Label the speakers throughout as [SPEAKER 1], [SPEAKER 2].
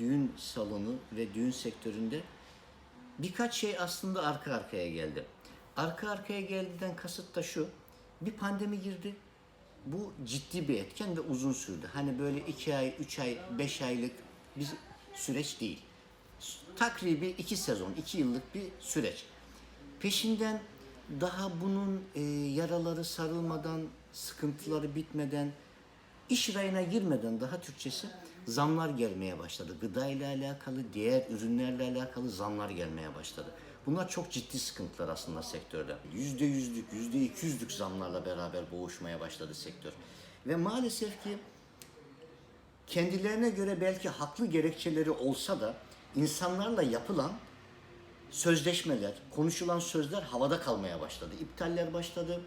[SPEAKER 1] düğün salonu ve düğün sektöründe birkaç şey aslında arka arkaya geldi. Arka arkaya geldiden kasıt da şu. Bir pandemi girdi. Bu ciddi bir etken ve uzun sürdü. Hani böyle iki ay, üç ay, beş aylık bir süreç değil. Takribi iki sezon, iki yıllık bir süreç. Peşinden daha bunun e, yaraları sarılmadan, sıkıntıları bitmeden, iş rayına girmeden daha Türkçesi zamlar gelmeye başladı. Gıda ile alakalı, diğer ürünlerle alakalı zamlar gelmeye başladı. Bunlar çok ciddi sıkıntılar aslında sektörde. Yüzde yüzlük, yüzde iki yüzlük zamlarla beraber boğuşmaya başladı sektör. Ve maalesef ki kendilerine göre belki haklı gerekçeleri olsa da insanlarla yapılan sözleşmeler, konuşulan sözler havada kalmaya başladı. İptaller başladı,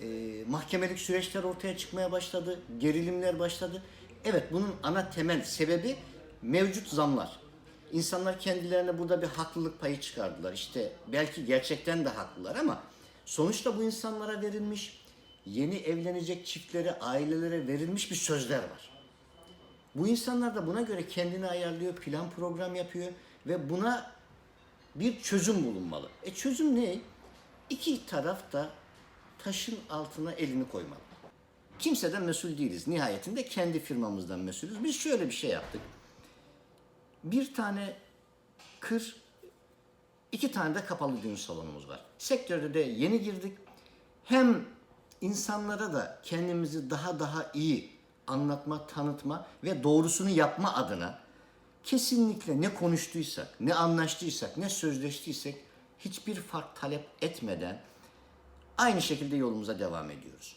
[SPEAKER 1] e, mahkemelik süreçler ortaya çıkmaya başladı, gerilimler başladı. Evet bunun ana temel sebebi mevcut zamlar. İnsanlar kendilerine burada bir haklılık payı çıkardılar. İşte belki gerçekten de haklılar ama sonuçta bu insanlara verilmiş, yeni evlenecek çiftlere, ailelere verilmiş bir sözler var. Bu insanlar da buna göre kendini ayarlıyor, plan program yapıyor ve buna bir çözüm bulunmalı. E çözüm ne? İki taraf da taşın altına elini koymalı. Kimseden mesul değiliz. Nihayetinde kendi firmamızdan mesulüz. Biz şöyle bir şey yaptık. Bir tane kır, iki tane de kapalı düğün salonumuz var. Sektörde de yeni girdik. Hem insanlara da kendimizi daha daha iyi anlatma, tanıtma ve doğrusunu yapma adına kesinlikle ne konuştuysak, ne anlaştıysak, ne sözleştiysek hiçbir fark talep etmeden aynı şekilde yolumuza devam ediyoruz.